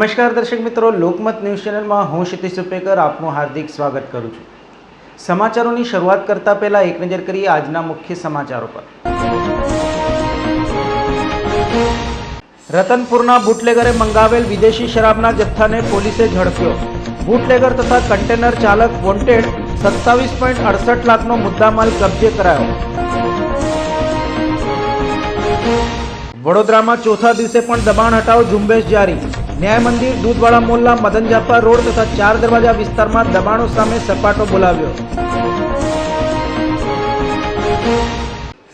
નમસ્કાર દર્શક મિત્રો, લોકમત ન્યૂઝ ચેનલમાં હું ક્ષિતિશ સુપેકર આપનું હાર્દિક સ્વાગત કરું છું. સમાચારોની શરૂઆત કરતા પહેલા એક નજર કરીએ આજના મુખ્ય સમાચારો પર. રતનપુરના બુટલેગરે મંગાવેલ વિદેશી શરાબના જથ્થાને પોલીસે ઝડપ્યો. બુટલેગર તથા કન્ટેનર ચાલક વોન્ટેડ સત્તાવીસ પોઈન્ટ અડસઠ લાખનો મુદ્દામાલ કબજે કરાયો. વડોદરામાં ચોથા દિવસે પણ દબાણ હટાવ ઝુંબેશ જારી. ન્યાય મંદિર દૂધવાળા મોલ્લા મદન જાપા રોડ તથા ચાર દરવાજા વિસ્તારમાં દબાણો સામે સપાટો બોલાવ્યો.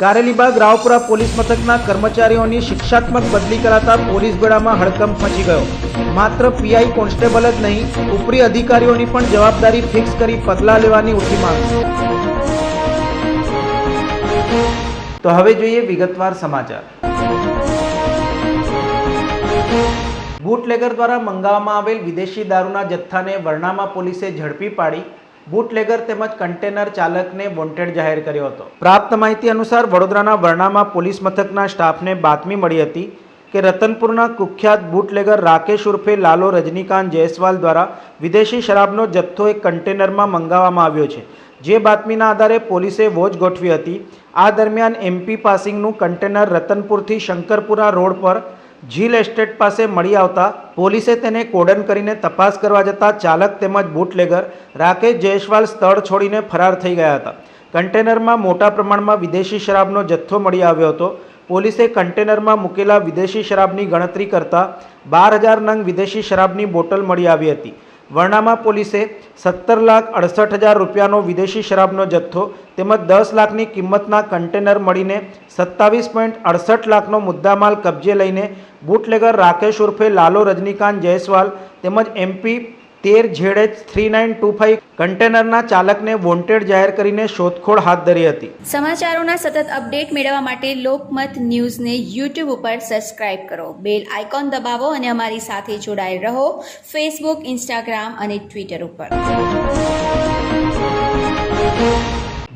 કારેલીબાગ રાવપુરા પોલીસ મથકના કર્મચારીઓની શિક્ષાત્મક બદલી કરાતા પોલીસ બેડામાં હડકંપ મચી ગયો. માત્ર પીઆઈ કોન્સ્ટેબલ જ નહીં, ઉપરી અધિકારીઓની પણ જવાબદારી ફિક્સ કરી પગલાં લેવાની ઉઠી માંગ. તો હવે જોઈએ વિગતવાર સમાચાર. બુટલેગર દ્વારા મંગાવવામાં આવેલ વિદેશી દારૂના જથ્થાને વરણામા પોલીસે ઝડપી પાડી બુટલેગર તેમજ કન્ટેનર ચાલકને વોન્ટેડ જાહેર કર્યો હતો. પ્રાપ્ત માહિતી અનુસાર વડોદરાના વર્ણામાં પોલીસ મથકના સ્ટાફને બાતમી મળી હતી કે રતનપુરના કુખ્યાત બુટલેગર રાકેશ ઉર્ફે લાલો રજનીકાંત જયસ્વાલ દ્વારા વિદેશી શરાબનો જથ્થો એક કન્ટેનરમાં મંગાવવામાં આવ્યો છે. જે બાતમીના આધારે પોલીસે વોચ ગોઠવી હતી. આ દરમિયાન એમપી પાસિંગનું કન્ટેનર રતનપુરથી શંકરપુરા રોડ પર ઝીલ એસ્ટેટ પાસે મળી આવતા પોલીસે તેને કોડન કરીને તપાસ કરવા જતાં ચાલક તેમજ બુટલેગર રાકેશ જયસ્વાલ સ્થળ છોડીને ફરાર થઈ ગયા હતા. કન્ટેનરમાં મોટા પ્રમાણમાં વિદેશી શરાબનો જથ્થો મળી આવ્યો હતો. પોલીસે કન્ટેનરમાં મૂકેલા વિદેશી શરાબની ગણતરી કરતા બાર હજાર નંગ વિદેશી શરાબની બોટલ મળી આવી હતી. વર્ણામાં પોલીસે સત્તર લાખ અડસઠ હજાર રૂપિયાનો વિદેશી શરાબનો જથ્થો તેમજ દસ લાખની કિંમતના કન્ટેનર મળીને સત્તાવીસ પોઈન્ટ અડસઠ લાખનો મુદ્દામાલ કબજે લઈને બુટલેગર રાકેશ ઉર્ફે લાલો રજનીકાંત જયસ્વાલ તેમજ એમપી તેર Z three nine two five કન્ટેનરના ચાલકને વોન્ટેડ જાહેર કરીને શોધખોળ હાથ ધરી હતી. સમાચારોના સતત અપડેટ મેળવવા માટે લોકમત ન્યૂઝને યુટ્યુબ ઉપર સબસ્ક્રાઇબ કરો. બેલ આઇકોન દબાવો અને અમારી સાથે જોડાયેલ રહો ફેસબુક ઇન્સ્ટાગ્રામ અને ટ્વિટર ઉપર.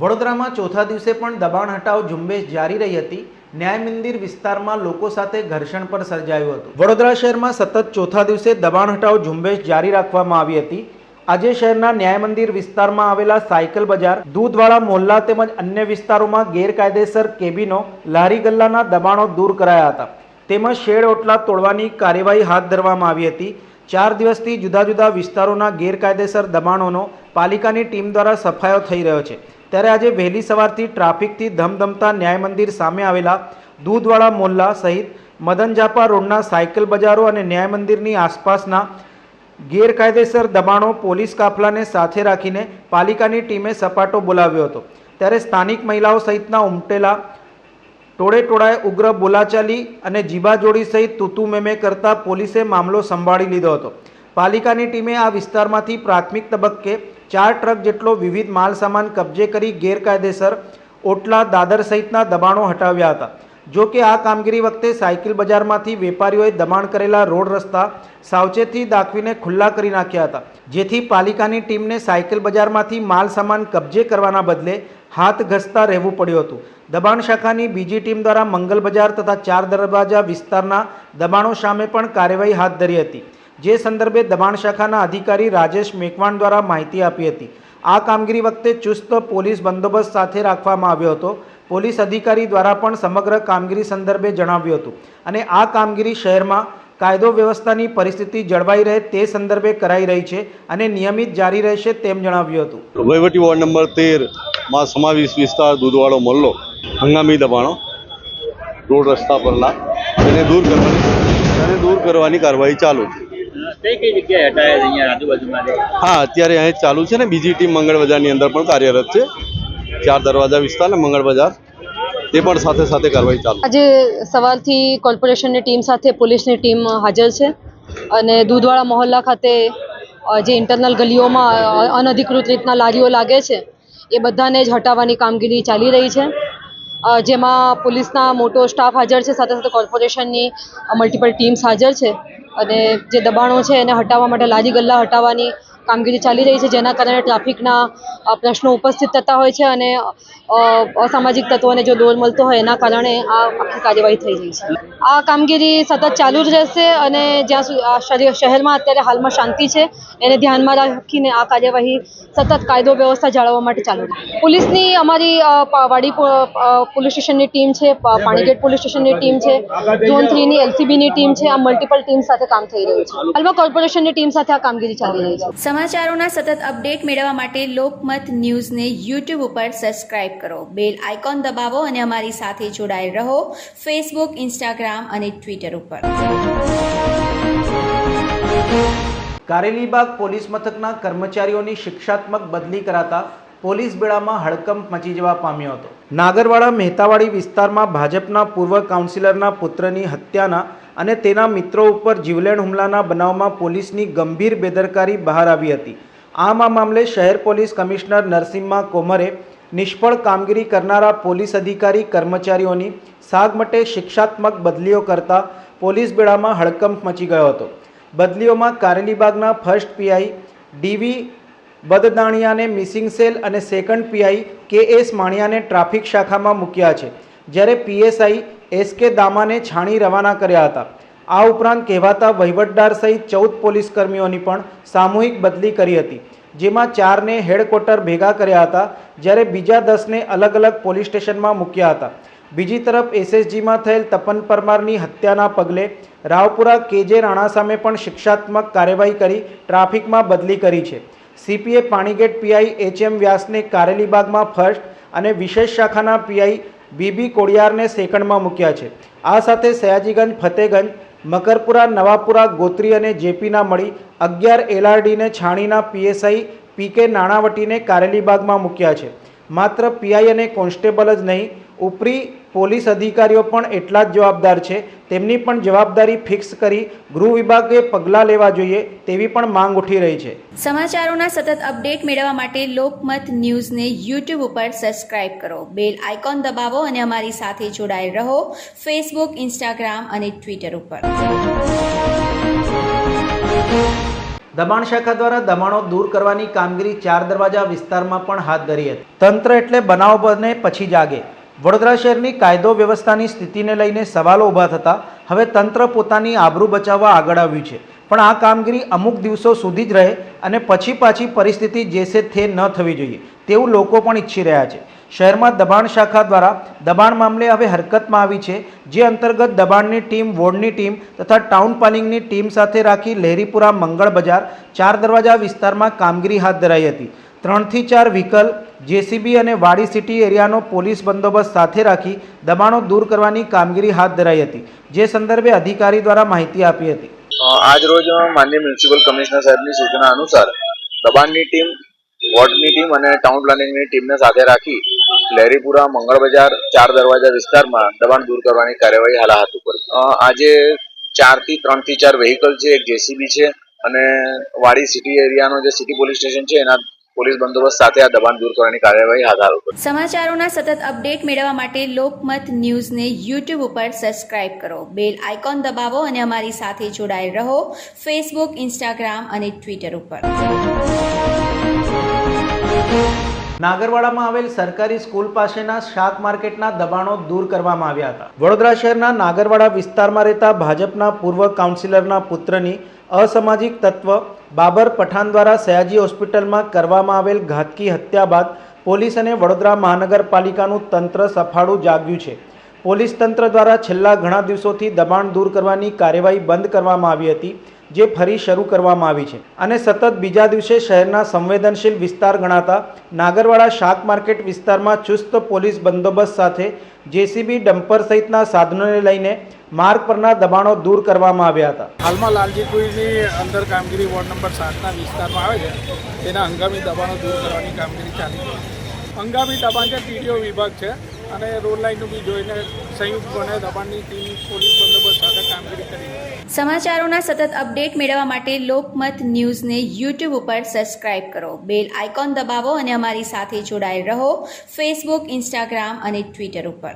વડોદરામાં ચોથા દિવસે પણ દબાણ હટાવ ઝુંબેશ જારી રહી હતી. ન્યાય મંદિર વિસ્તારમાં લોકો સાથે ઘર્ષણ પણ સર્જાયું હતું. વડોદરા શહેરમાં સતત ચોથા દિવસે દબાણ હટાવ ઝુંબેશ જારી રાખવામાં આવી હતી. આજે શહેરના ન્યાય મંદિર વિસ્તારમાં આવેલા સાયકલ બજાર, દૂધવાળા મોહલ્લા તેમજ અન્ય વિસ્તારોમાં ગેરકાયદેસર કેબિનો, લારી ગલ્લાના દબાણો દૂર કરાયા હતા. તેમજ શેડ ઓટલા તોડવાની કાર્યવાહી હાથ ધરવામાં આવી હતી. ચાર દિવસથી જુદા જુદા વિસ્તારોના ગેરકાયદેસર દબાણોનો પાલિકાની ટીમ દ્વારા સફાયો થઈ રહ્યો છે. ત્યારે આજે વહેલી સવારથી ટ્રાફિકથી ધમધમતા ન્યાય મંદિર સામે આવેલા દૂધવાળા મોલ્લા સહિત મદન જાપા રોડના સાયકલ બજારો અને ન્યાય મંદિરની આસપાસના ગેરકાયદેસર દબાણો પોલીસ કાફલાને સાથે રાખીને પાલિકાની ટીમે સપાટો બોલાવ્યો હતો. ત્યારે સ્થાનિક મહિલાઓ સહિતના ઉમટેલા ટોળે ટોળાએ ઉગ્ર બોલાચાલી અને જીબાજોડી સહિત તૂતુ મેમે કરતા પોલીસે મામલો સંભાળી લીધો હતો. પાલિકાની ટીમે આ વિસ્તારમાંથી પ્રાથમિક તબક્કે ચાર ટ્રક જેટલો વિવિધ માલસામાન કબજે કરી ગેરકાયદેસર ઓટલા દાદર સહિતના દબાણો હટાવ્યા હતા. જો કે આ કામગીરી વખતે સાયકલ બજારમાંથી વેપારીઓએ દબાણ કરેલા રોડ રસ્તા સાવચેતી દાખવીને ખુલ્લા કરી નાખ્યા હતા. જેથી પાલિકાની ટીમને સાયકલ બજારમાંથી માલસામાન કબજે કરવાના બદલે હાથ ઘસતા રહેવું પડ્યું હતું. દબાણ શાખાની બીજી ટીમ દ્વારા મંગલ બજાર તથા ચાર દરવાજા વિસ્તારના દબાણો સામે પણ કાર્યવાહી હાથ ધરી હતી. જે સંદર્ભે દબાણ શાખાના અધિકારી રાજેશ મેકવાણ દ્વારા માહિતી આપી હતી. આ કામગીરી વખતે ચુસ્ત પોલીસ બંદોબસ્ત સાથે રાખવામાં આવ્યો હતો. પોલીસ અધિકારી દ્વારા પણ સમગ્ર કામગીરી સંદર્ભે જણાવ્યું હતું અને આ કામગીરી શહેરમાં કાયદો વ્યવસ્થાની પરિસ્થિતિ જળવાઈ રહે તે સંદર્ભે કરાઈ રહી છે અને નિયમિત જારી રહેશે તેમ જણાવ્યું હતું. વહીવટી વોર્ડ નંબર તેરમાં સમાવેશ વિસ્તાર દૂધવાળો મલ્લો, હંગામી દબાણો, રોડ રસ્તા પરના, તેને દૂર કરવાની દૂર કરવાની કાર્યવાહી ચાલુ છે. કઈ કઈ જગ્યાએ હટાયા અહીંયા આજુબાજુમાં હા અત્યારે અહીં ચાલુ છે ને બીજી ટીમ મંગળ બજારની અંદર પણ કાર્યરત છે. ચાર દરવાજા વિસ્તાર ને મંગળ બજાર. તે પણ સાથે સાથે કાર્યવાહી ચાલુ. આજે સવારથી કોર્પોરેશનની ટીમ સાથે પોલીસની ટીમ હાજર છે અને દૂધવાળા મહોલ્લા ખાતે જે ઇન્ટરનલ ગલીઓમાં અનધિકૃત રીતના લારીઓ લાગે છે એ બધાને જ હટાવવાની કામગીરી ચાલી રહી છે. જેમાં પોલીસના મોટો સ્ટાફ હાજર છે સાથે સાથે કોર્પોરેશનની મલ્ટિપલ ટીમ્સ હાજર છે. અને જે દબાણો છે એને હટાવવા માટે લારી ગલ્લા હટાવવાની કામગીરી ચાલી રહી છે, જેના કારણે ટ્રાફિકના પ્રશ્નો ઉપસ્થિત થતા હોય છે અને અસામાજિક તત્વોને જો દોર મળતો હોય એના કારણે આ આખી કાર્યવાહી થઈ રહી છે. આ કામગીરી સતત ચાલુ જ રહેશે અને જ્યાં શહેરમાં અત્યારે હાલમાં શાંતિ છે, એને ધ્યાનમાં રાખીને આ કાર્યવાહી સતત કાયદો વ્યવસ્થા જાળવવા માટે ચાલુ રહે. પોલીસની અમારી વાડી પોલીસ સ્ટેશનની ટીમ છે પાણીગેટ પોલીસ સ્ટેશનની ટીમ છે, ઝોન થ્રીની એલસીબીની ટીમ છે, આ મલ્ટિપલ ટીમ સાથે કામ થઈ રહ્યું છે. હાલમાં કોર્પોરેશનની ટીમ સાથે આ કામગીરી ચાલી રહી છે. સમાચારોના સતત અપડેટ મેળવવા માટે લોકમત ન્યૂઝને યુટ્યુબ ઉપર સબસ્ક્રાઇબ કરો. બેલ આઇકોન દબાવો અને અમારી સાથે જોડાયેલ રહો ફેસબુક, ઇન્સ્ટાગ્રામ અને ટ્વિટર ઉપર. કારેલીબાગ પોલીસ મથકના કર્મચારીઓની શિક્ષાત્મક બદલી કરાતા પોલીસ બેડામાં હડકંપ મચી જવા પામ્યો હતો. નાગરવાડા મહેતાવાડી વિસ્તારમાં ભાજપના પૂર્વ કાઉન્સિલરના પુત્રની હત્યાના અને તેના મિત્રો ઉપર જીવલેણ હુમલાના બનાવમાં પોલીસની ગંભીર બેદરકારી બહાર આવી હતી. આમ આ મામલે શહેર પોલીસ કમિશનર નરસિમ્હા કોમરે નિષ્ફળ કામગીરી કરનારા પોલીસ અધિકારી, કર્મચારીઓની સાગમટે શિક્ષાત્મક બદલીઓ કરતા પોલીસ બેડામાં હડકંપ મચી ગયો હતો. બદલીઓમાં કારેલીબાગના ફર્સ્ટ પીઆઈ ડીવી બદદાણિયાને મિસિંગ સેલ અને સેકન્ડ પીઆઈ કે એસ માણિયાને ટ્રાફિક શાખામાં મૂક્યા છે. જ્યારે પીએસઆઈ એસ કે દામાને છાણી રવાના કર્યા હતા. આ ઉપરાંત કહેવાતા વહીવટદાર સહિત ચૌદ પોલીસ કર્મીઓની પણ સામૂહિક બદલી કરી હતી, જેમાં ચારને હેડક્વાર્ટર ભેગા કર્યા હતા, જ્યારે બીજા દસને અલગ અલગ પોલીસ સ્ટેશનમાં મૂક્યા હતા. બીજી તરફ એસએસજીમાં થયેલ તપન પરમારની હત્યાના પગલે રાવપુરા કેજે રાણા સામે પણ શિક્ષાત્મક કાર્યવાહી કરી ટ્રાફિકમાં બદલી કરી છે. સીપીએ પાણીગેટ પીઆઈ એચ એમ વ્યાસને કારેલીબાગમાં ફર્સ્ટ અને વિશેષ શાખાના પીઆઈ બીબી કોડિયારને સેકન્ડમાં મૂક્યા છે. આ સાથે સયાજીગંજ, ફતેગંજ, મકરપુરા, નવાપુરા, ગોત્રી અને જેપીના મળી અગિયાર એલઆરડીને છાણીના પીએસઆઈ પીકે નાણાવટીને કારેલીબાગમાં મૂક્યા છે. માત્ર પીઆઈ અને કોન્સ્ટેબલ જ નહીં, ઉપરી પોલીસ અધિકારીઓ પણ એટલા જ જવાબદાર છે. તેમની પણ જવાબદારી ફિક્સ કરી ગૃહ વિભાગે પગલાં લેવા જોઈએ તેવી પણ માંગ ઉઠી રહી છે. સમાચારોના સતત અપડેટ મેળવવા માટે લોકમત ન્યૂઝને યુટ્યુબ ઉપર સબસ્ક્રાઇબ કરો. બેલ આઇકોન દબાવો અને અમારી સાથે જોડાયેલ રહો ફેસબુક ઇન્સ્ટાગ્રામ અને ટ્વિટર ઉપર. દબાણ શાખા દ્વારા દબાણો દૂર કરવાની કામગીરી ચાર દરવાજા વિસ્તારમાં પણ હાથ ધરી હતી. તંત્ર એટલે બનાવ બને પછી જાગે. વડોદરા શહેરની કાયદો વ્યવસ્થાની સ્થિતિને લઈને સવાલો ઊભા થતા હવે તંત્ર પોતાની આબરૂ બચાવવા આગળ આવ્યું છે. પણ આ કામગીરી અમુક દિવસો સુધી જ રહે અને પછી પાછી પરિસ્થિતિ જેસે થે ન થવી જોઈએ તેવું લોકો પણ ઈચ્છી રહ્યા છે. શહેરમાં દબાણ શાખા દ્વારા દબાણ મામલે હવે હરકતમાં આવી છે, જે અંતર્ગત દબાણની ટીમ, વોર્ડની ટીમ તથા ટાઉન પ્લાનિંગની ટીમ સાથે રાખી લહેરીપુરા મંગળ બજાર ચાર દરવાજા વિસ્તારમાં કામગીરી હાથ ધરાઈ હતી. ત્રણથી ચાર વ્હીકલ જેસીબી અને વાડી સિટી એરિયાનો પોલીસ બંદોબસ્ત સાથે રાખી દબાણો દૂર કરવાની કામગીરી હાથ ધરાઈ હતી, જે સંદર્ભે અધિકારી દ્વારા માહિતી આપી હતી. આજ રોજ માનનીય મ્યુનિસિપલ કમિશનર સાહેબની સૂચના અનુસાર દબાણની ટીમ, વોર્ડની ટીમ અને ટાઉન પ્લાનિંગની ટીમને સાથે રાખી લહેરીપુરા મંગળ બજાર ચાર દરવાજા વિસ્તારમાં દબાણ દૂર કરવાની કાર્યવાહી હાલ હાથ ઉપર આજે ચારથી ત્રણ ચાર વેહિકલ છે, એક જેસીબી છે અને વાડી સિટી એરિયાનો જે સિટી પોલીસ સ્ટેશન છે, એના પોલીસ બંદોબસ્ત સાથે આ દબાણ દૂર કરવાની કાર્યવાહી હાથ ધરો સમાચારોના સતત અપડેટ મેળવવા માટે લોકમત ન્યૂઝને યુટ્યુબ ઉપર સબસ્ક્રાઇબ કરો. બેલ આઇકોન દબાવો અને અમારી સાથે જોડાયેલ રહો ફેસબુક ઇન્સ્ટાગ્રામ અને ટ્વિટર ઉપર. નાગરવાડામાં આવેલ સરકારી સ્કૂલ પાસેના શાક માર્કેટના દબાણો દૂર કરવામાં આવ્યા હતા. વડોદરા શહેરના નાગરવાડા વિસ્તારમાં રહેતા ભાજપના પૂર્વ કાઉન્સિલરના પુત્રની અસામાજિક તત્વ બાબર પઠાણ દ્વારા સયાજી હોસ્પિટલમાં કરવામાં આવેલ ઘાતકી હત્યા બાદ પોલીસ અને વડોદરા મહાનગરપાલિકાનું તંત્ર સફાળું જાગ્યું છે. પોલીસ તંત્ર દ્વારા છેલ્લા ઘણા દિવસોથી દબાણ દૂર કરવાની કાર્યવાહી બંધ કરવામાં આવી હતી. જે ફરી શરૂ કરવામાં આવી છે. અને સતત બીજા દિવસે શહેરના સંવેદનશીલ વિસ્તાર ગણાતા નાગરવાડા શાક માર્કેટ વિસ્તારમાં ચુસ્ત પોલીસ બંદોબસ્ત સાથે જેસીબી ડમ્પર સહિતના સાધનોને લઈને માર્ગ પરના દબાણો દૂર કરવામાં આવ્યા હતા. હાલમાં લાલજી અંદર કામગીરી વોર્ડ નંબર સાતના વિસ્તારમાં આવે છે. તેના હંગામી દબાણો દૂર કરવાની કામગીરી ચાલી રહી છે. હંગામી દબાણ છે ટીડીઓ વિભાગ છે. અને રોડ લાઇનનું બી જોઈને સંયુક્તપણે દબાણની ટીમ પોલીસ બંદોબસ્ત સાથે કામગીરી કરી સમાચારોના સતત અપડેટ મેળવવા માટે લોકમત ન્યૂઝને યુટ્યુબ ઉપર સબસ્ક્રાઇબ કરો. બેલ આઇકોન દબાવો અને અમારી સાથે જોડાયેલ રહો ફેસબુક ઇન્સ્ટાગ્રામ અને ટ્વિટર ઉપર.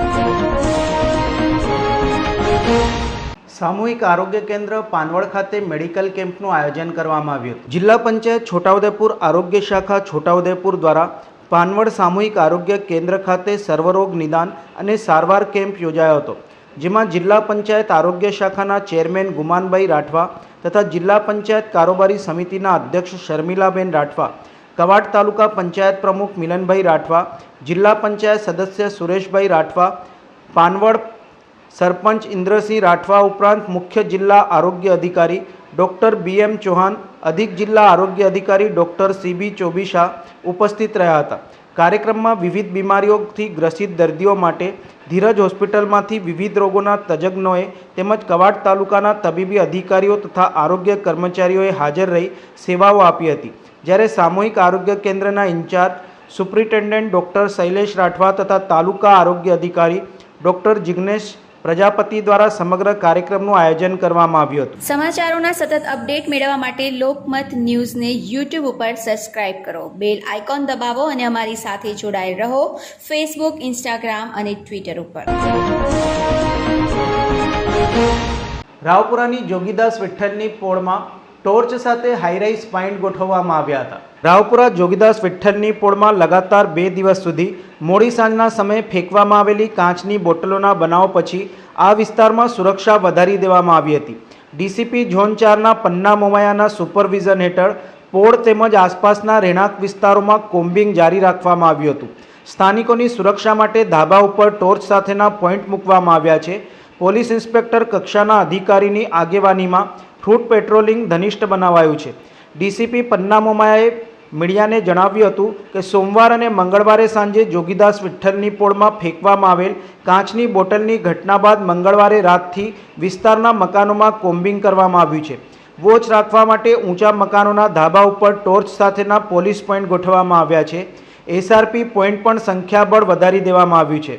સામૂહિક આરોગ્ય કેન્દ્ર પાનવડ ખાતે મેડિકલ કેમ્પનું આયોજન કરવામાં આવ્યું. જિલ્લા પંચાયત છોટાઉદેપુર આરોગ્ય શાખા છોટાઉદેપુર દ્વારા પાનવડ સામૂહિક આરોગ્ય કેન્દ્ર ખાતે સર્વરોગ નિદાન અને સારવાર કેમ્પ યોજાયો હતો, જેમાં જિલ્લા પંચાયત આરોગ્ય શાખાના ચેરમેન ગુમાનભાઈ રાઠવા તથા જિલ્લા પંચાયત કારોબારી સમિતિના અધ્યક્ષ શર્મિલાબેન રાઠવા, કવાડ તાલુકા પંચાયત પ્રમુખ મિલનભાઈ રાઠવા, જિલ્લા પંચાયત સદસ્ય સુરેશભાઈ રાઠવા, પાનવડ સરપંચ ઇન્દ્રસિંહ રાઠવા ઉપરાંત મુખ્ય જિલ્લા આરોગ્ય અધિકારી ડૉક્ટર બી એમ ચૌહાણ, અધિક જિલ્લા આરોગ્ય અધિકારી ડૉક્ટર સી બી ચોબીશા ઉપસ્થિત રહ્યા હતા. કાર્યક્રમમાં વિવિધ બીમારીઓથી ગ્રસિત દર્દીઓ માટે ધીરજ હોસ્પિટલમાંથી વિવિધ રોગોના તજજ્ઞોએ તેમજ કવાડ તાલુકાના તબીબી અધિકારીઓ તથા આરોગ્ય કર્મચારીઓએ હાજર રહી સેવાઓ આપી હતી. જ્યારે સામૂહિક આરોગ્ય કેન્દ્રના incharge, superintendent doctor Shailesh Rathwa તથા તાલુકા આરોગ્ય અધિકારી ડૉક્ટર જિગ્નેશ પ્રજાપતિ દ્વારા સમગ્ર કાર્યક્રમનું આયોજન કરવામાં આવ્યું હતું. સમાચારોના સતત અપડેટ મેળવવા માટે લોકમત ન્યૂઝને યુટ્યુબ ઉપર સબસ્ક્રાઇબ કરો. બેલ આઇકોન દબાવો અને અમારી સાથે જોડાયેલ રહો ફેસબુક ઇન્સ્ટાગ્રામ અને ટ્વિટર ઉપર. રાવપુરાની જોગીદાસ વિઠ્ઠલની પોળમાં ટોર્ચ સાથે હાઈરાઈઝ પાઇન્ટ ગોઠવવામાં આવ્યા હતા. રાવપુરા જોગીદાસ વિઠ્ઠલની પોળમાં લગાતાર બે દિવસ સુધી મોડી સાંજના સમયે ફેંકવામાં આવેલી કાચની બોટલોના બનાવ પછી આ વિસ્તારમાં સુરક્ષા વધારી દેવામાં આવી હતી. ડીસીપી ઝોન ચારના પન્ના મોમાયાના સુપરવિઝન હેઠળ પોળ તેમજ આસપાસના રહેણાંક વિસ્તારોમાં કોમ્બિંગ જારી રાખવામાં આવ્યું હતું. સ્થાનિકોની સુરક્ષા માટે ધાબા ઉપર ટોર્ચ સાથેના પોઈન્ટ મૂકવામાં આવ્યા છે. પોલીસ ઇન્સ્પેક્ટર કક્ષાના અધિકારીની આગેવાનીમાં ફ્રૂટ પેટ્રોલિંગ ધનિષ્ઠ બનાવાયું છે. ડીસીપી પન્ના મોમાયાએ મીડિયાને જણાવ્યું હતું કે સોમવાર અને મંગળવારે સાંજે જોગીદાસ વિઠ્ઠલની પોળમાં ફેંકવામાં આવેલ કાચની બોટલની ઘટના બાદ મંગળવારે રાતથી વિસ્તારના મકાનોમાં કોમ્બિંગ કરવામાં આવ્યું છે. વોચ રાખવા માટે ઊંચા મકાનોના ધાબા ઉપર ટોર્ચ સાથેના પોલીસ પોઈન્ટ ગોઠવવામાં આવ્યા છે. એસઆરપી પોઈન્ટ પણ સંખ્યાબળ વધારી દેવામાં આવ્યું છે.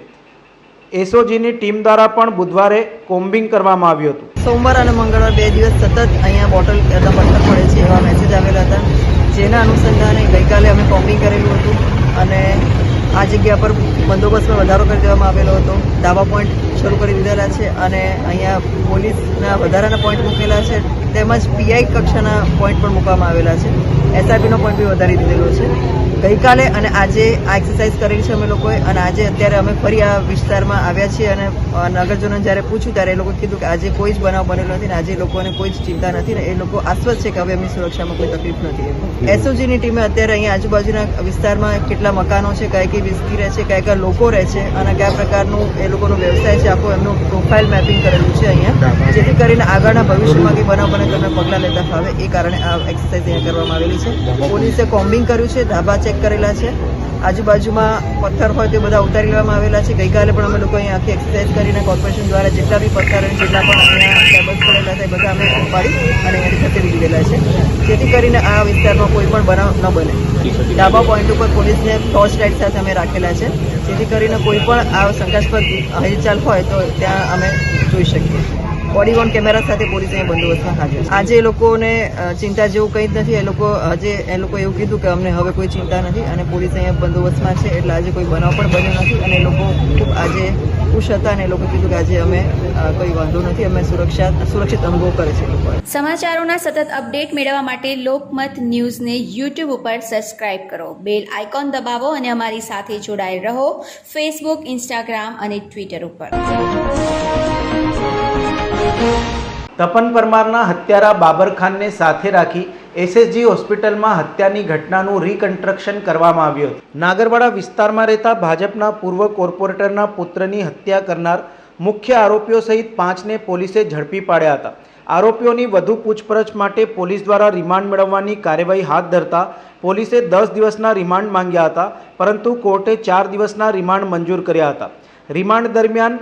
એસઓજીની ટીમ દ્વારા પણ બુધવારે કોમ્બિંગ કરવામાં આવ્યું હતું. સોમવાર અને મંગળવાર બે દિવસ સતત અહીંયા બોટલ પથ્થર પડે છે એવા મેસેજ આવેલા હતા. જેના અનુસંધાને ગઈકાલે અમે કોમ્બિંગ કરેલું હતું અને આ જગ્યા પર બંદોબસ્તમાં વધારો કરી દેવામાં આવેલો હતો. દાવા પોઈન્ટ શરૂ કરી દીધેલા છે અને અહીંયા પોલીસના વધારાના પોઈન્ટ મૂકેલા છે. તેમજ પીઆઈ કક્ષાના પોઈન્ટ પણ મૂકવામાં આવેલા છે. એસઆરપીનો પોઈન્ટ બી વધારી દીધેલો છે. ગઈકાલે અને આજે આ એક્સરસાઇઝ કરેલી છે અમે લોકોએ અને આજે અત્યારે અમે ફરી આ વિસ્તારમાં આવ્યા છીએ અને નગરજનોને જ્યારે પૂછ્યું ત્યારે એ લોકો કીધું કે આજે કોઈ જ બનાવ બનેલો નથી ને આજે લોકોને કોઈ જ ચિંતા નથી ને એ લોકો આશ્વસ્ત છે કે હવે એમની સુરક્ષામાં કોઈ તકલીફ નથી એસઓજીની ટીમે અત્યારે અહીંયા આજુબાજુના વિસ્તારમાં કેટલા મકાનો છે કઈ કઈ વિસ્તી રહે છે કયા કયા લોકો રહે છે અને કયા પ્રકારનું એ લોકોનો વ્યવસાય છે આખું એમનું પ્રોફાઇલ મેપિંગ કરેલું છે અહીંયા. જેથી કરીને આગળના ભવિષ્યમાં કંઈ બનાવ બને તમે પગલાં લેતા ફાવે. એ કારણે આ એક્સરસાઇઝ અહીંયા કરવામાં આવેલી છે. પોલીસે કોમ્બિંગ કર્યું છે ધાબા ચેક કરેલા છે. આજુબાજુમાં પથ્થર હોય તે બધા ઉતારી લેવામાં આવેલા છે. ગઈકાલે પણ અમે લોકો અહીંયા આખી એક્સરસાઇઝ કરીને કોર્પોરેશન દ્વારા જેટલા બી પથ્થર અને જેટલા પણ અહીંયા કેબલ્સ પડેલા હતા એ બધા અમે ઉપાડી અને અહીંયાથી ખસેડી લીધેલા છે. જેથી કરીને આ વિસ્તારમાં કોઈ પણ બનાવ ન બને. ડાબા પોઈન્ટ ઉપર પોલીસને ટોર્ચ લાઇટ સાથે અમે રાખેલા છે. જેથી કરીને કોઈ પણ આ શંકાસ્પદ હલચાલ હોય તો ત્યાં અમે જોઈ શકીએ. બોડી વોર્ન કેમેરા સાથે પોલીસ અહીંયા બંદોબસ્તમાં હાજર આજે એ લોકોને ચિંતા જેવું કંઈ જ નથી. એ લોકો, આજે એ લોકો એવું કીધું કે અમને હવે કોઈ ચિંતા નથી અને પોલીસ અહીંયા બંદોબસ્તમાં છે. એટલે આજે કોઈ બનાવ પણ બન્યો નથી અને એ લોકો ખૂબ આજે ખુશ હતા અને એ લોકો કીધું કે આજે અમે કોઈ વાંધો નથી. અમે સુરક્ષા, સુરક્ષિત અનુભવ કરે છે સમાચારોના સતત અપડેટ મેળવવા માટે લોકમત ન્યૂઝને યુટ્યુબ ઉપર સબસ્ક્રાઇબ કરો. બેલ આઇકોન દબાવો અને અમારી સાથે જોડાયેલ રહો. ફેસબુક, ઇન્સ્ટાગ્રામ અને ટ્વિટર ઉપર. તપન પરમારના હત્યારા બાબર ખાનને સાથે રાખી એસએસજી હોસ્પિટલમાં હત્યાની ઘટનાનું રીકન્સ્ટ્રક્શન કરવામાં આવ્યું હતું. નાગરવાડા વિસ્તારમાં રહેતા ભાજપના પૂર્વ કોર્પોરેટરના પુત્રની હત્યા કરનાર મુખ્ય આરોપીઓ સહિત પાંચને પોલીસે ઝડપી પાડ્યા હતા. આરોપીઓની વધુ પૂછપરછ માટે પોલીસ દ્વારા રિમાન્ડ મેળવવાની કાર્યવાહી હાથ ધરતા પોલીસે દસ દિવસના રિમાન્ડ માંગ્યા હતા, પરંતુ કોર્ટે ચાર દિવસના રિમાન્ડ મંજૂર કર્યા હતા. રિમાન્ડ દરમિયાન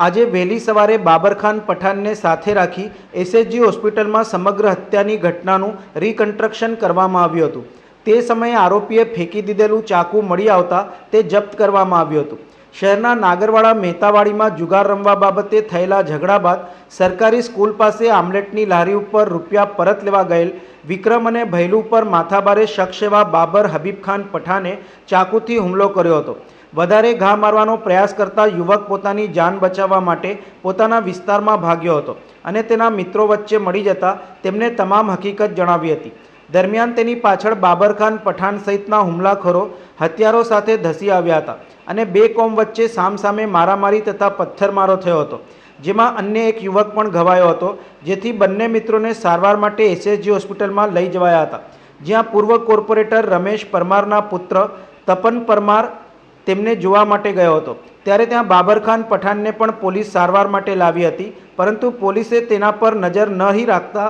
આજે વહેલી સવારે બાબરખાન પઠાણને સાથે રાખી એસએચજી હોસ્પિટલમાં સમગ્ર હત્યાની ઘટનાનું રિકન્સ્ટ્રક્શન કરવામાં આવ્યું હતું. તે સમયે આરોપીએ ફેંકી દીધેલું ચાકુ મળી આવતા તે જપ્ત કરવામાં આવ્યું હતું. શહેરના નાગરવાડા મહેતાવાડીમાં જુગાર રમવા બાબતે થયેલા ઝઘડા બાદ સરકારી સ્કૂલ પાસે આમલેટની લારી ઉપર રૂપિયા પરત લેવા ગયેલ વિક્રમ અને ભૈલુ પર માથાબારે શખ્સ એવા બાબર હબીબ ખાન પઠાને ચાકુથી હુમલો કર્યો હતો. વધારે ઘા મારવાનો પ્રયાસ કરતા યુવક પોતાની જાન બચાવવા માટે પોતાના વિસ્તારમાં ભાગ્યો હતો અને તેના મિત્રો વચ્ચે મળી જતા તેમને તમામ હકીકત જણાવી હતી. દરમિયાન તેની પાછળ બાબરખાન પઠાણ સહિતના હુમલાખોરો હથિયારો સાથે ધસી આવ્યા હતા અને બે કોમ વચ્ચે સામસામે મારામારી તથા પથ્થરમારો થયો હતો, જેમાં અન્ય એક યુવક પણ ઘવાયો હતો, જેથી બંને મિત્રોને સારવાર માટે એસએસજી હોસ્પિટલમાં લઈ જવાયા હતા. જ્યાં પૂર્વ કોર્પોરેટર રમેશ પરમારના પુત્ર તપન પરમાર તેમને જોવા માટે ગયો હતો. ત્યારે ત્યાં બાબરખાન પઠાણને પણ પોલીસ સારવાર માટે લાવી હતી, પરંતુ પોલીસે તેના પર નજર નહીં રાખતા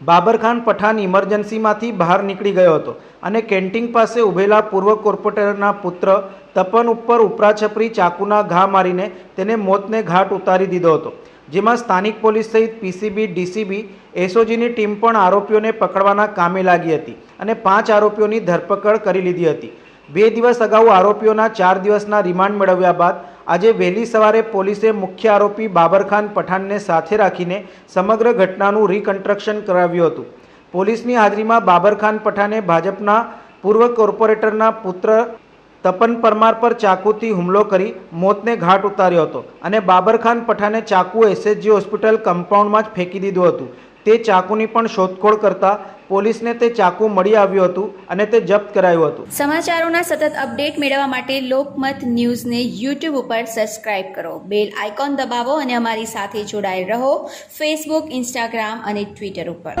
બાબરખાન પઠાણ ઇમરજન્સીમાંથી બહાર નીકળી ગયો હતો અને કેન્ટીન પાસે ઊભેલા પૂર્વ કોર્પોરેટરના પુત્ર તપન ઉપર ઉપરાછપરી ચાકુના ઘા મારીને તેને મોતને ઘાટ ઉતારી દીધો હતો, જેમાં સ્થાનિક પોલીસ સહિત પીસીબી, ડીસીબી, એસઓજીની ટીમ પણ આરોપીઓને પકડવાના કામે લાગી હતી અને પાંચ આરોપીઓની ધરપકડ કરી લીધી હતી. બે દિવસ અગાઉ આરોપીઓના ચાર દિવસના રિમાન્ડ મેળવ્યા બાદ આજે વહેલી સવારે પોલીસે મુખ્ય આરોપી બાબરખાન પઠાણને સાથે રાખીને સમગ્ર ઘટનાનું રિકન્સ્ટ્રક્શન કરાવ્યું હતું. પોલીસની હાજરીમાં બાબરખાન પઠાણે ભાજપના પૂર્વ કોર્પોરેટરના પુત્ર તપન પરમાર પર ચાકુથી હુમલો કરી મોતને ઘાટ ઉતાર્યો હતો અને બાબરખાન પઠાને ચાકુ એસએચજી હોસ્પિટલ કમ્પાઉન્ડમાં જ ફેંકી દીધું હતું. તે ચાકુની પણ શોધખોળ કરતા પોલીસને તે ચાકુ મળી આવ્યું હતું અને તે જપ્ત કરાયું હતું. સમાચારોના સતત અપડેટ મેળવવા માટે લોકમત ન્યૂઝને યુટ્યુબ ઉપર સબસ્ક્રાઇબ કરો. બેલ આઇકોન દબાવો અને અમારી સાથે જોડાયેલ રહો ફેસબુક ઇન્સ્ટાગ્રામ અને ટ્વિટર ઉપર.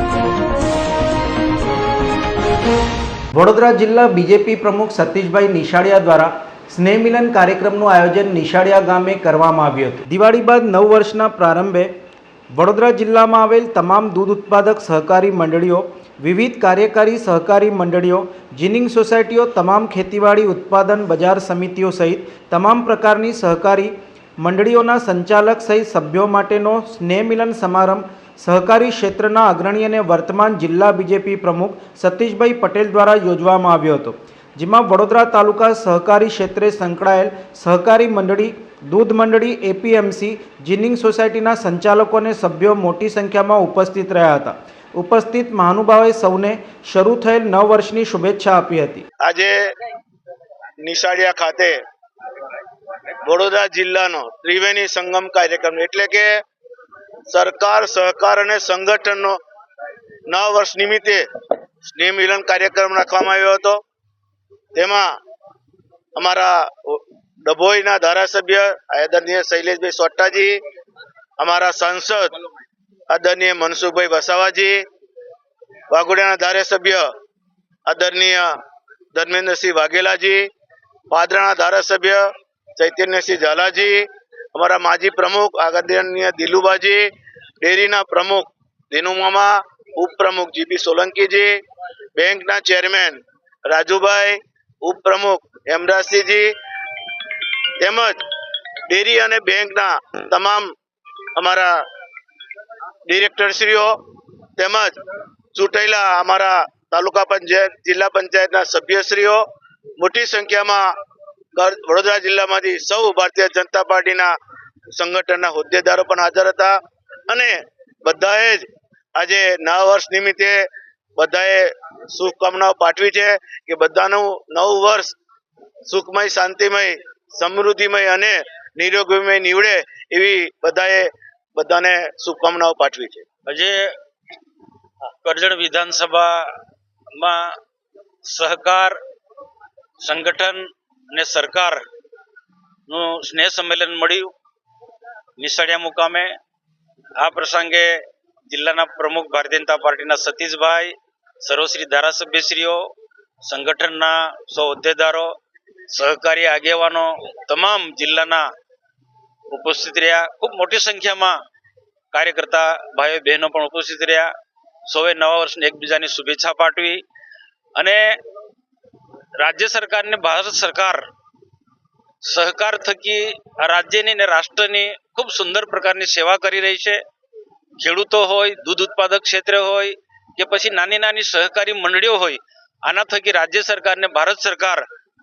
વડોદરા જિલ્લા બીજેપી પ્રમુખ સતીશભાઈ નિશાળિયા દ્વારા સ્નેહ મિલન કાર્યક્રમનું આયોજન નિશાળિયા ગામે કરવામાં આવ્યું હતું. દિવાળી બાદ નવ વર્ષના પ્રારંભે વડોદરા જિલ્લામાં આવેલ તમામ દૂધ ઉત્પાદક સહકારી મંડળીઓ, વિવિધ કાર્યકારી સહકારી મંડળીઓ, જીનિંગ સોસાયટીઓ, તમામ ખેતીવાડી ઉત્પાદન બજાર સમિતિઓ સહિત તમામ પ્રકારની સહકારી મંડળીઓના સંચાલક સહિત સભ્યો માટેનો સ્નેહ મિલન સમારંભ સહકારી ક્ષેત્રના અગ્રણી અને વર્તમાન જિલ્લા બીજેપી પ્રમુખ સતીશભાઈ પટેલ દ્વારા યોજવામાં આવ્યો હતો, જેમાં વડોદરા તાલુકા સહકારી ક્ષેત્રે સંકળાયેલ સહકારી મંડળી દૂધ મંડળી એપીએમસી જીનિંગ સોસાયટીના સંચાલકો અને સભ્યો મોટી સંખ્યામાં ઉપસ્થિત રહ્યા હતા. ઉપસ્થિત મહાનુભાવોએ સૌને શરૂ થયેલ નવ વર્ષની શુભેચ્છા આપી હતી. આજે નિશાળિયા ખાતે વડોદરા જિલ્લાનો ત્રિવેણી સંગમ કાર્યક્રમ એટલે કે સરકાર, સહકાર અને સંગઠનનો નવ વર્ષ નિમિત્તે સ્નેહ મિલન કાર્યક્રમ રાખવામાં આવ્યો હતો. તેમાં અમારા ડભોઈના ધારાસભ્ય આદરણીય શૈલેષભાઈ સોટ્ટાજી, અમારા સાંસદ આદરણીય મનસુખભાઈ વસાવાજી, વાઘોડિયાના ધારાસભ્ય આદરણીય ધર્મેન્દ્રસિંહ વાઘેલાજી, પાદરાના ધારાસભ્ય ચૈતન્યસિંહ ઝાલાજી, અમારા માજી પ્રમુખ આદરણીય દિલુબાજી, ડેરીના પ્રમુખ દિનુમામા ઉપપ્રમુખ જીબી સોલંકીજી, બેંકના ચેરમેન રાજુભાઈ, ઉપપ્રમુખ હેમરાજસિંહજી તેમજ ડેરી અને બેંકના તમામ અમારા ડિરેક્ટરશ્રીઓ તેમજ ચૂંટાયેલા અમારા તાલુકા પંચાયત, જિલ્લા પંચાયતના સભ્યશ્રીઓ, મોટી સંખ્યામાં વડોદરા જિલ્લામાંથી સૌ ભારતીય જનતા પાર્ટીના સંગઠનના હોદ્દેદારો પણ હાજર હતા અને બધાએ જ આજે નવા વર્ષ નિમિત્તે બધાએ શુભકામનાઓ પાઠવી છે કે બધાનું નવું વર્ષ સુખમય, શાંતિમય સમૃદ્ધિમય અને નિરોગીમય નીવડે એવી બધાએ બધાને શુભકામનાઓ પાઠવી છે. આજે કરજણ વિધાનસભામાં સહકાર સંગઠન અને સરકારનું સ્નેહ સંમેલન મળ્યું. નિશાળિયા મુકામે આ પ્રસંગે જિલ્લાના પ્રમુખ ભારતીય જનતા પાર્ટીના સતીશભાઈ, સર્વશ્રી ધારાસભ્યશ્રીઓ, સંગઠનના સૌ હોદ્દેદારો સહકારી આગેવાનો તમામ જિલ્લાના ઉપસ્થિત રહ્યા. ખૂબ મોટી સંખ્યામાં કાર્યકર્તા ભાઈઓ બહેનો પણ ઉપસ્થિત રહ્યા. સૌએ નવા વર્ષની એકબીજાની શુભેચ્છા પાઠવી અને રાજ્ય સરકારને ભારત સરકાર સહકાર થકી રાજ્યની અને રાષ્ટ્રની ખૂબ સુંદર પ્રકારની સેવા કરી રહી છે. ખેડૂતો હોય, દૂધ ઉત્પાદક ક્ષેત્ર હોય કે પછી નાની નાની સહકારી મંડળીઓ હોય, આના થકી રાજ્ય સરકાર ને ભારત સરકાર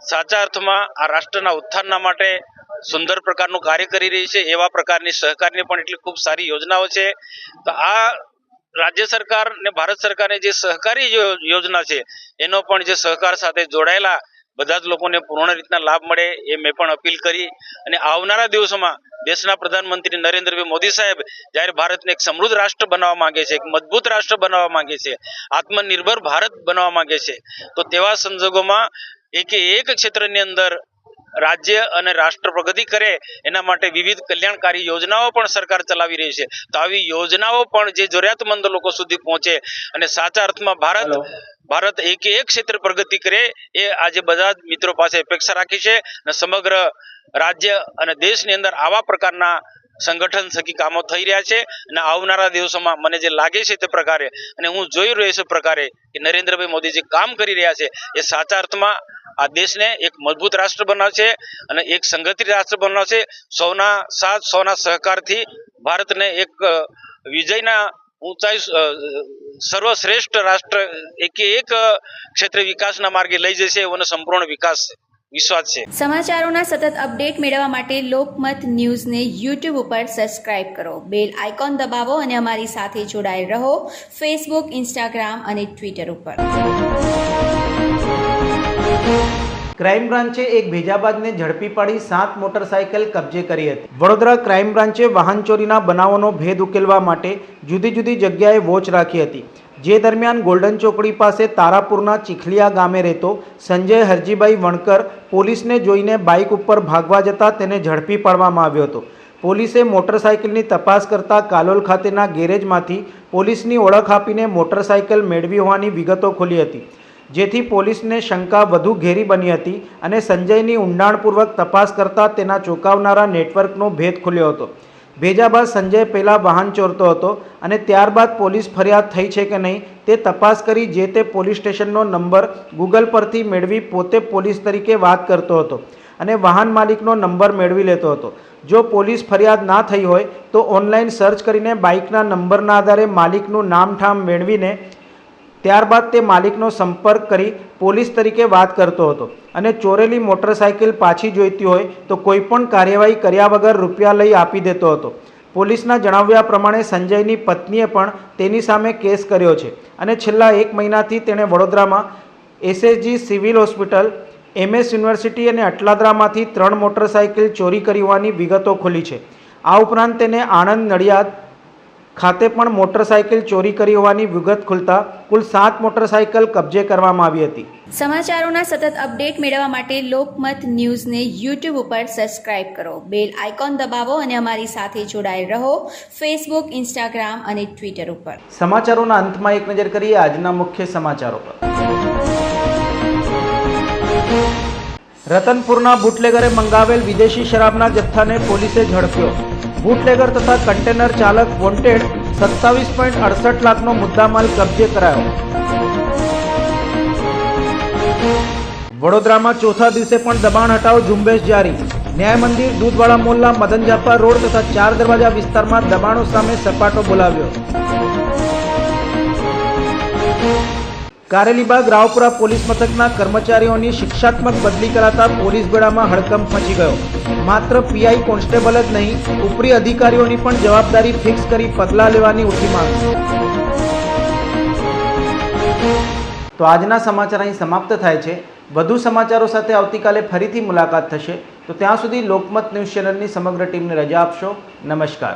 સાચા અર્થમાં આ રાષ્ટ્રના ઉત્થાનના માટે સુંદર પ્રકારનું કાર્ય કરી રહી છે, એવા પ્રકારની સહકારની પણ એટલી ખૂબ સારી યોજનાઓ છે. તો આ રાજ્ય સરકાર ને ભારત સરકારની જે સહકારી યોજના છે, એનો પણ જે સહકાર સાથે જોડાયેલા બધા જ લોકોને પૂર્ણ રીતના લાભ મળે એ મેં પણ અપીલ કરી. અને આવનારા દિવસોમાં દેશના પ્રધાનમંત્રી નરેન્દ્રભાઈ મોદી સાહેબ જ્યારે ભારતને એક સમૃદ્ધ રાષ્ટ્ર બનાવવા માંગે છે, એક મજબૂત રાષ્ટ્ર બનાવવા માંગે છે, આત્મનિર્ભર ભારત બનાવવા માંગે છે, તો તેવા સંજોગોમાં એકે એક ક્ષેત્રની અંદર રાજ્ય અને રાષ્ટ્ર પ્રગતિ કરે એના માટે વિવિધ કલ્યાણકારી યોજનાઓ પણ સરકાર ચલાવી રહી છે. તો આવી યોજનાઓ પણ જે જરૂરિયાતમંદ લોકો સુધી પહોંચે અને સાચા અર્થમાં ભારત ભારત એક એક ક્ષેત્ર પ્રગતિ કરે એ આજે બધા જ મિત્રો પાસે અપેક્ષા રાખી છે અને સમગ્ર રાજ્ય અને દેશની અંદર આવા પ્રકારના સંગઠન થકી કામો થઈ રહ્યા છે અને આવનારા દિવસોમાં મને જે લાગે છે તે પ્રકારે અને હું જોઈ રહ્યો છું પ્રકારે કે નરેન્દ્રભાઈ મોદી જે કામ કરી રહ્યા છે એ સાચા અર્થમાં આ દેશને એક મજબૂત રાષ્ટ્ર બનાવશે અને એક સંગઠિત રાષ્ટ્ર બનાવશે સૌના સાથ, સૌના સહકારથી ભારતને એક વિજયના ઊંચાઈ સર્વશ્રેષ્ઠ રાષ્ટ્ર એકે એક ક્ષેત્રે વિકાસના માર્ગે લઈ જશે એવો સંપૂર્ણ વિકાસ વિશ્વાસ છે. સમાચારોના સતત અપડેટ મેળવવા માટે લોકમત ન્યૂઝને યુટ્યુબ ઉપર સબસ્ક્રાઇબ કરો. બેલ આઇકોન દબાવો અને અમારી સાથે જોડાયેલ રહો ફેસબુક ઇન્સ્ટાગ્રામ અને ટ્વિટર ઉપર. ક્રાઇમ બ્રાન્ચે એક ભેજાબાદને ઝડપી પાડી સાત મોટરસાયકલ કબજે કરી હતી. વડોદરા ક્રાઇમ બ્રાન્ચે વાહન ચોરીના બનાવોનો ભેદ ઉકેલવા માટે જુદી જુદી જગ્યાએ વોચ રાખી હતી. જે દરમિયાન ગોલ્ડન ચોકડી પાસે તારાપુરના ચીખલિયા ગામે રહેતો સંજય હરજીભાઈ વણકર પોલીસને જોઈને બાઇક ઉપર ભાગવા જતાં તેને ઝડપી પાડવામાં આવ્યો હતો. પોલીસે મોટરસાયકલની તપાસ કરતા કાલોલ ખાતેના ગેરેજમાંથી પોલીસની ઓળખ આપીને મોટરસાયકલ મેળવી હોવાની વિગતો ખોલી હતી. જેથી પોલીસને શંકા વધુ ઘેરી બની હતી અને સંજયની ઊંડાણપૂર્વક તપાસ કરતા તેના ચોંકાવનારા નેટવર્કનો ભેદ ખુલ્યો હતો. ભેજા બાદ સંજય પહેલાં વાહન ચોરતો હતો અને ત્યારબાદ પોલીસ ફરિયાદ થઈ છે કે નહીં તે તપાસ કરી જે તે પોલીસ સ્ટેશનનો નંબર ગૂગલ પરથી મેળવી પોતે પોલીસ તરીકે વાત કરતો હતો અને વાહન માલિકનો નંબર મેળવી લેતો હતો. જો પોલીસ ફરિયાદ ના થઈ હોય તો ઓનલાઈન સર્ચ કરીને બાઇકના નંબરના આધારે માલિકનું નામ ઠામ મેળવીને ત્યારબાદ તે માલિકનો સંપર્ક કરી પોલીસ તરીકે વાત કરતો હતો અને ચોરેલી મોટરસાયકલ પાછી જોઈતી હોય તો કોઈપણ કાર્યવાહી કર્યા વગર રૂપિયા લઈ આપી દેતો હતો. પોલીસના જણાવ્યા પ્રમાણે સંજયની પત્નીએ પણ તેની સામે કેસ કર્યો છે અને છેલ્લા એક મહિનાથી તેણે વડોદરામાં SSG civil hospital, MS university અને અટલાદરામાંથી ત્રણ મોટરસાઇકલ ચોરી કરી હોવાની વિગતો ખુલી છે. આ ઉપરાંત તેને આણંદ નડિયાદ ખાતે પણ મોટરસાયકલ ચોરી કરી હોવાની વિગત ખુલતા કુલ સાત મોટરસાયકલ કબજે કરવામાં આવી હતી. સમાચારોના સતત અપડેટ મેળવવા માટે લોકમત ન્યૂઝને યુટ્યુબ ઉપર સબસ્ક્રાઇબ કરો. બેલ આઇકોન દબાવો અને અમારી સાથે જોડાયેલ રહો ફેસબુક ઇન્સ્ટાગ્રામ અને ટ્વિટર ઉપર. સમાચારોના અંતમાં એક નજર કરીએ આજના મુખ્ય સમાચારો પર. રતનપુરના બુટલેગરે મંગાવેલ વિદેશી શરાબના જથ્થાને પોલીસે ઝડપ્યો. બુટલેગર તથા કન્ટેનર ચાલક વોન્ટેડ સત્તાવીસ પોઈન્ટ અડસઠ લાખનો મુદ્દામાલ કબજે કરાયો. વડોદરામાં ચોથા દિવસે પણ દબાણ હટાવો ઝુંબેશ જારી. ન્યાય મંદિર દૂધવાળા મોલના મદન જાપા રોડ તથા ચાર દરવાજા વિસ્તારમાં દબાણો સામે સપાટો બોલાવ્યો. કારેલીબાગ રાવપુરા પોલીસ મથકના કર્મચારીઓની શિક્ષાત્મક બદલી કરાતા પોલીસ બેડામાં હડકંપ મચી ગયો. માત્ર પીઆઈ કોન્સ્ટેબલ જ નહીં, ઉપરી અધિકારીઓની પણ જવાબદારી ફિક્સ કરી પગલાં લેવાની ઉઠી માંગ. તો આજના સમાચાર અહીં સમાપ્ત થાય છે. વધુ સમાચારો સાથે આવતીકાલે ફરીથી મુલાકાત થશે. તો ત્યાં સુધી લોકમત ન્યૂઝ ચેનલની સમગ્ર ટીમને રજા આપશો. નમસ્કાર.